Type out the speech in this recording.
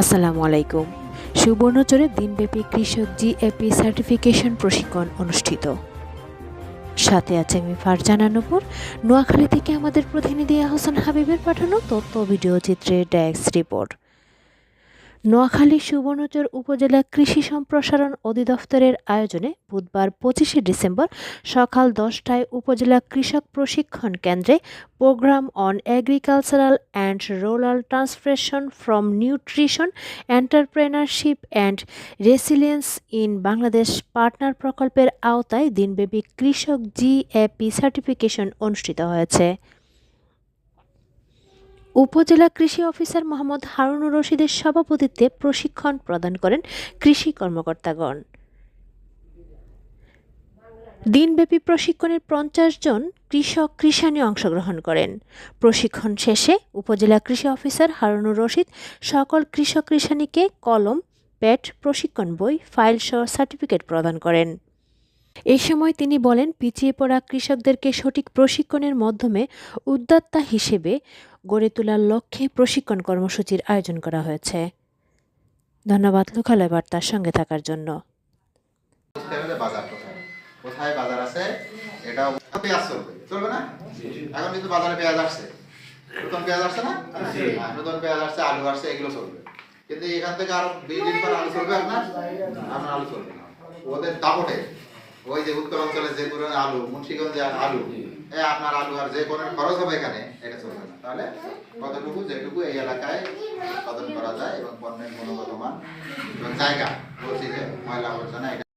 আসসালামু আলাইকুম। সুবর্ণচরে দিনব্যাপী কৃষক জিএপি সার্টিফিকেশন প্রশিক্ষণ অনুষ্ঠিত। সাথে আছে আমি ফারজানা নূপুর। নোয়াখালী থেকে আমাদের প্রতিনিধি আহসান হাবিবের পাঠানো তথ্য ভিডিও চিত্রের ডেস্ক রিপোর্ট। নোয়াখালী সুবর্ণচর উপজেলা কৃষি সম্প্রসারণ অধিদপ্তরের আয়োজনে বুধবার পঁচিশে ডিসেম্বর সকাল দশটায় উপজেলা কৃষক প্রশিক্ষণ কেন্দ্রে program on agricultural and rural transformation from nutrition, entrepreneurship and resilience in Bangladesh partner প্রকল্পের আওতায় দিনব্যাপী কৃষক জিএপি সার্টিফিকেশন অনুষ্ঠিত হয়েছে। উপজেলা কৃষি অফিসার মোহাম্মদ হারুনুর রশিদের সভাপতিত্বে প্রশিক্ষণ প্রদান করেন কৃষি কর্মকর্তাগণ। দিনব্যাপী প্রশিক্ষণের পঞ্চাশ জন কৃষক কৃষানি অংশগ্রহণ করেন। প্রশিক্ষণ শেষে উপজেলা কৃষি অফিসার হারুনুর রশিদ সকল কৃষক কৃষানিকে কলম, প্যাড, প্রশিক্ষণ বই, ফাইল সহ সার্টিফিকেট প্রদান করেন। এই সময় তিনি বলেন পিছিয়ে পড়া কৃষকদেরকে সঠিক প্রশিক্ষণের মাধ্যমে উদ্যোক্তা হিসেবে গড়ে তোলার লক্ষ্যে প্রশিক্ষণ কর্মসূচির আয়োজন করা হয়েছে। ধন্যবাদ লোকালয় বার্তার সঙ্গে থাকার জন্য। বুঝতে হবে যে বাজার কোথায় কোথায় বাজার আছে? এটা পেঁয়াজ চলবে। চলবে না? এখন কিন্তু বাজারে পেঁয়াজ আসছে। নতুন পেঁয়াজ আসছে না? নতুন পেঁয়াজ আসছে আলু আসছে এগুলো চলবে। কিন্তু এখান থেকে আরও বিশ দিন পর আলু চলবে আপনার? আপনার আলু চলবে না। ওদের দাপটে। ওই যে উত্তর অঞ্চলে যে কোনো আলু মুন্সিগঞ্জে আলু এ আপনার আলু আর যে কোনো খরচ হবে এখানে এটা চলবে না। তাহলে কতটুকু যেটুকু এই এলাকায় উৎপাদন করা যায় এবং পণ্যের গুণগত মান এবং জায়গা বলছি যে ময়লা আবর্জনা